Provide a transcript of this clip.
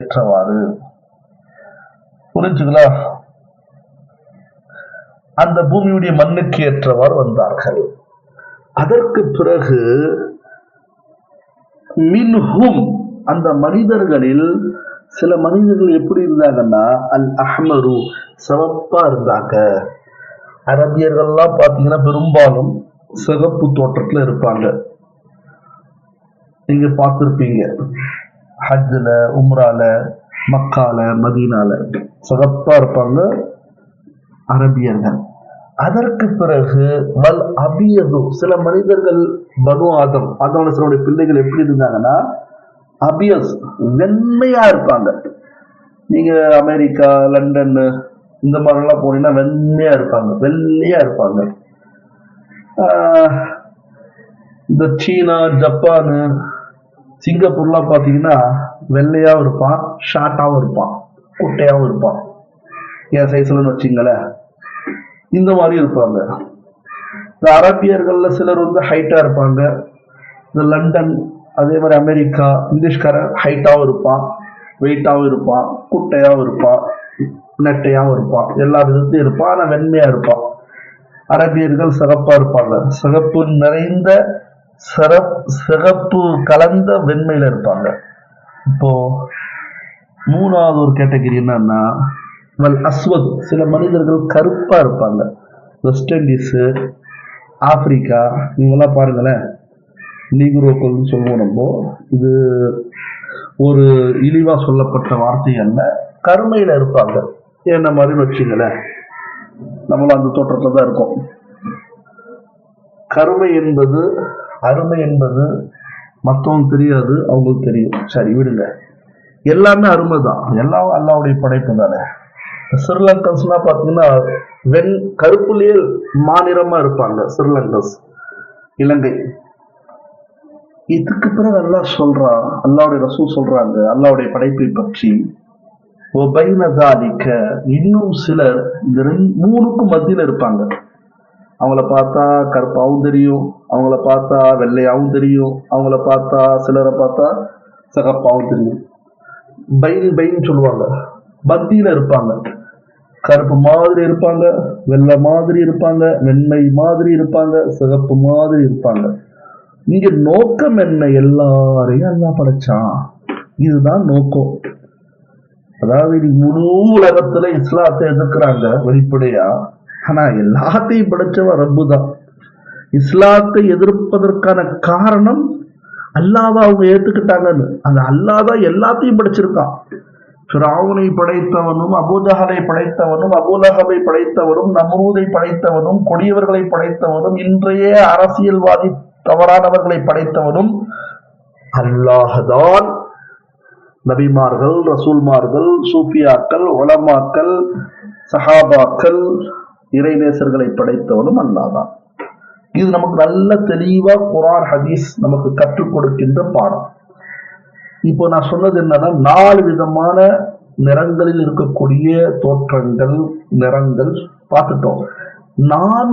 ஏற்றவாறு புரிஞ்சுங்களா? அந்த பூமியுடைய மண்ணுக்கு ஏற்றவாறு வந்தார்கள். அதற்கு பிறகு மின்ஹும் அந்த மனிதர்களில் சில மனிதர்கள் எப்படி இருந்தாங்கன்னா அல் அஹ்மரு சிவப்பா இருந்தாங்க. அரபியர்கள்லாம் பார்த்தீங்கன்னா பெரும்பாலும் சிகப்பு தோற்றத்துல இருப்பாங்க. நீங்க பார்த்துருப்பீங்க. ஹஜ்ஜில் உம்ரால மக்கால மதீனால. சிறப்பாக இருப்பாங்க அரபியர்கள். அதற்கு பிறகு வல் அபியது சில மனிதர்கள் பனு ஆதம் ஆதவனசனுடைய பிள்ளைகள் எப்படி இருந்தாங்கன்னா அபியஸ் வெண்மையா இருப்பாங்க. நீங்க அமெரிக்கா லண்டன் இந்த மாதிரிலாம் போனீங்கன்னா வெண்மையா இருப்பாங்க வெள்ளையா இருப்பாங்க. இந்த சீனா ஜப்பானு சிங்கப்பூர்லாம் பார்த்தீங்கன்னா வெள்ளையாகவும் இருப்பான் ஷார்ட்டாகவும் இருப்பான் குட்டையாகவும் இருப்பான். என் சைஸ்லன்னு வச்சுங்களேன். இந்த மாதிரி இருப்பாங்க. இந்த அரபியர்களில் சிலர் வந்து ஹைட்டாக இருப்பாங்க. இந்த லண்டன் அதே மாதிரி அமெரிக்கா இங்கிலீஷ்காரன் ஹைட்டாகவும் இருப்பான் வெயிட்டாகவும் இருப்பான் குட்டையாகவும் இருப்பான் நெட்டையாகவும் இருப்பான். எல்லா விதத்தையும் இருப்பான் ஆனால் வெண்மையாக இருப்பான். அரபியர்கள் சிறப்பாக இருப்பாங்க. சிகப்பு நிறைந்த சிறப் சிகப்பு கலந்த வெண்மையில் இருப்பாங்க. இப்போ மூணாவது ஒரு கேட்டகரி என்னன்னா வல் அஸ்வத் சில மனிதர்கள் கருப்பாக இருப்பாங்க. வெஸ்ட் இண்டீஸு ஆப்பிரிக்கா இவங்கெல்லாம் பாருங்களேன். நீக்ரோக்கள்னு சொல்லுவோம் நம்ம. இது ஒரு இழிவாக சொல்லப்பட்ட வார்த்தை அல்ல. கருமையில் இருப்பாங்க. என்ன மாதிரி வச்சுங்களேன். நம்மளும் அந்த தோற்றத்தில் தான் இருக்கோம். கருமை என்பது அருமை என்பது மற்றவங்க தெரியாது அவங்களுக்கு தெரியும். சரி விடுங்க. எல்லாமே அருமை தான் எல்லாம் அல்லாவுடைய படைப்பு தானே? ஸ்ரீலங்கன்ஸ்லாம் பார்த்தீங்கன்னா வெண் கருப்புலேயே மாநிலமா இருப்பாங்க ஸ்ரீலங்கன்ஸ் இலங்கை. இதுக்கு பிறகு அல்லாஹ் சொல்றான் அல்லாவுடைய ரசூல் சொல்றாங்க அல்லாவுடைய படைப்பை பற்றி ஒபைனதாலிக்க இன்னும் சிலர் இந்த மூணுக்கும் மத்தியில இருப்பாங்க. அவங்கள பார்த்தா கருப்பாவும் தெரியும் அவங்கள பார்த்தா வெள்ளையாகவும் தெரியும் அவங்கள பார்த்தா சிலரை பார்த்தா சிகப்பாவும் தெரியும். பைன் பைன் சொல்லுவாங்க. மத்தியில இருப்பாங்க. கருப்பு மாதிரி இருப்பாங்க வெள்ளை மாதிரி இருப்பாங்க வெண்மை மாதிரி இருப்பாங்க சிகப்பு மாதிரி இருப்பாங்க. இங்க நோக்கம் என்ன? எல்லாரையும் எல்லாம் படைச்சான். இதுதான் நோக்கம். அதாவது இன்னைக்கு முழு உலகத்துல இஸ்லாத்தை எதிர்க்கிறாங்க வெளிப்படையா. ஆனா எல்லாத்தையும் படைச்சவன் ரப்பு தான் இஸ்லாத்தை எதிர்ப்பதற்கான காரணம் அல்லாத அவங்க ஏத்துக்கிட்டாங்கன்னு. அந்த அல்லாதான் எல்லாத்தையும் படைச்சிருக்கான். ஃபிரௌனை படைத்தவனும் அபூஜஹலை படைத்தவனும் அபூலஹபை படைத்தவனும் நமரூதை படைத்தவனும் கொடியவர்களை படைத்தவனும் இன்றைய அரசியல்வாதி தவறானவர்களை படைத்தவனும் அல்லாஹதான் நபிமார்கள் ரசூல்மார்கள் சூஃபியாக்கள் உலமாக்கள் சஹாபாக்கள் இறைநேசர்களை படைத்தவனும் அல்லாதான் இது நமக்கு நல்ல தெளிவா குரான் ஹதீஸ் நமக்கு கற்றுக் கொடுக்கின்ற பாடம். இப்போ நான் சொன்னது என்னன்னா நாலு விதமான நிறங்களில் இருக்கக்கூடிய தோற்றங்கள் நிறங்கள் பார்த்துட்டோம். நான்